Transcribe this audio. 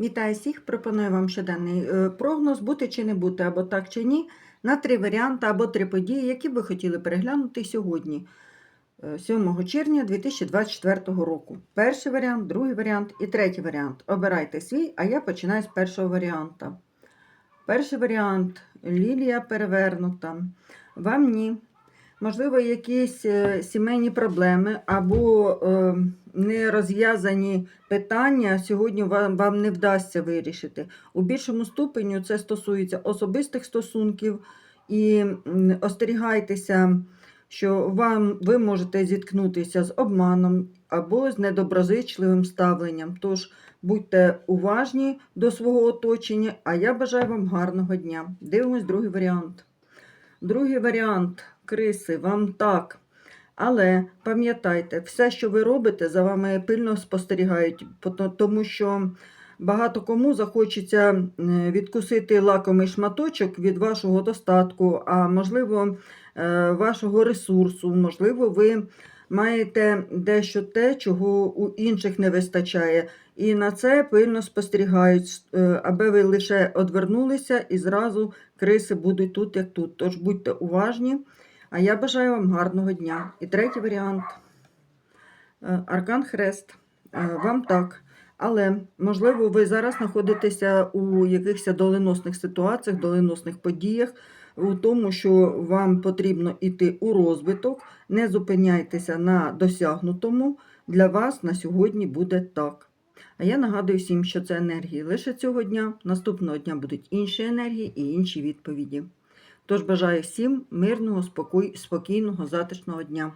Вітаю всіх! Пропоную вам щоденний е, прогноз бути чи не бути, або так чи ні, на три варіанти або три події, які ви хотіли переглянути сьогодні, е, 7 червня 2024 року. Перший варіант, другий варіант і третій варіант. Обирайте свій, а я починаю з першого варіанта. Перший варіант Лілія перевернута. Вам ні. Можливо, якісь е, сімейні проблеми або е, нерозв'язані питання сьогодні вам, вам не вдасться вирішити. У більшому ступеню це стосується особистих стосунків і остерігайтеся, що вам, ви можете зіткнутися з обманом або з недоброзичливим ставленням. Тож будьте уважні до свого оточення, а я бажаю вам гарного дня. Дивимось другий варіант. Другий варіант криси, вам так. Але пам'ятайте, все, що ви робите, за вами пильно спостерігають, тому що багато кому захочеться відкусити лакомий шматочок від вашого достатку, а можливо, е, вашого ресурсу, можливо, ви маєте дещо те, чого у інших не вистачає. І на це пильно спостерігають, е, аби ви лише одвернулися і зразу криси будуть тут, як тут. Тож будьте уважні. А я бажаю вам гарного дня. І третій варіант. Е, Аркан Хрест. Е, Вам так. Але, можливо, ви зараз знаходитеся у якихось доленосних ситуаціях, доленосних подіях, у тому, що вам потрібно йти у розвиток. Не зупиняйтеся на досягнутому. Для вас на сьогодні буде так. А я нагадую всім, що це енергії лише цього дня. Наступного дня будуть інші енергії і інші відповіді. Тож бажаю всім мирного, спокій- спокійного, затишного дня.